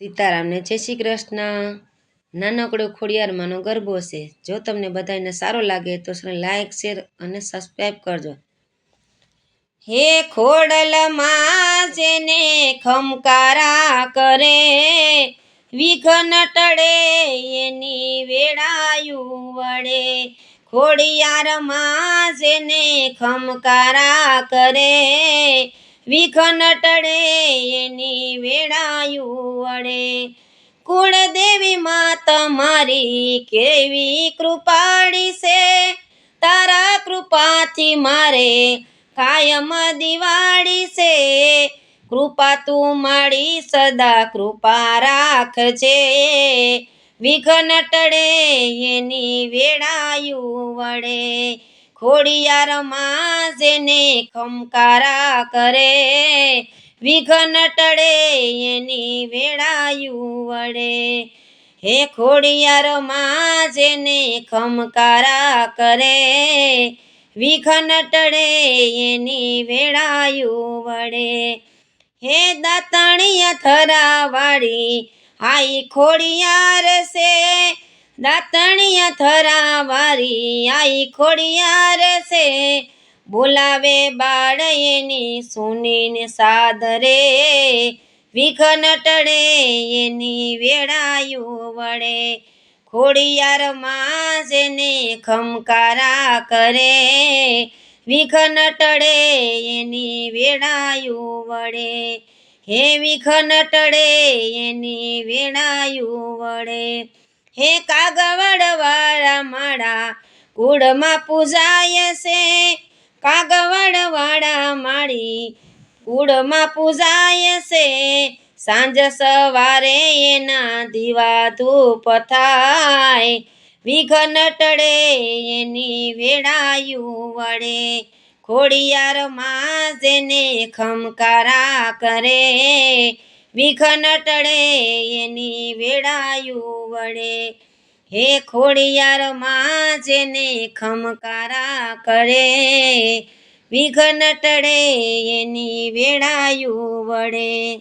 સીતારામને જય શ્રી કૃષ્ણ. નાનકડો ખોડિયારમાંનો ગરબો છે. જો તમને બધાને સારો લાગે તો લાઈક, શેર અને સબસ્ક્રાઈબ કરજો. હે ખોડલમાં જેને ખમકારા કરે, વિઘન ટળે એની વેળાયું વડે ખોડિયારમાં જેને ખમકારા કરે વિઘન ટળે, એની વેળાયું વળે કુળદેવી માં તમારી કેવી કૃપાળી છે. તારા કૃપાથી મારે કાયમ દિવાળી છે. કૃપા તું મારી સદા કૃપા રાખજે. વિઘન ટળે, એની વેળાયું વળે ખોડિયારમાં જેને ખમકારા કરે, વિઘન ટળે, એની વેળાયું વડે હે ખોડિયારમાં જેને ખમકારા કરે, વિઘન ટળે, એની વેળાયું વડે હે દાતણિયા થરાવાળી આઈ ખોડિયાર છે દાતણિયા થરાવાળી આઈ ખોડિયા રહેશે બોલાવે બાળ એની સુનીને સાધરે. વિઘન ટળે એની વેળાયું વળે. ખોડિયારમાં જેને ખમકારા કરે. વિઘન ટળે એની વેળાયું વળે. હે વિઘન ટળે એની વેળાયું વળે. હે કાગવડ વાળા માળા, કુળમાં પૂજાય છે. કાગવડ વાળા માળી, કુળમાં પૂજાય છે. સાંજ સવારે એના દીવા ધૂપ થાય. વિઘન ટળે, એની વેળાયું વળે. ખોડિયારમાં જેને ખમકારા કરે વિઘન ટળે, એની વેળાયું વળે. હે ખોડિયારમાં જેને ખમકારા કરે, વિઘન ટળે, એની વેળાયું વળે.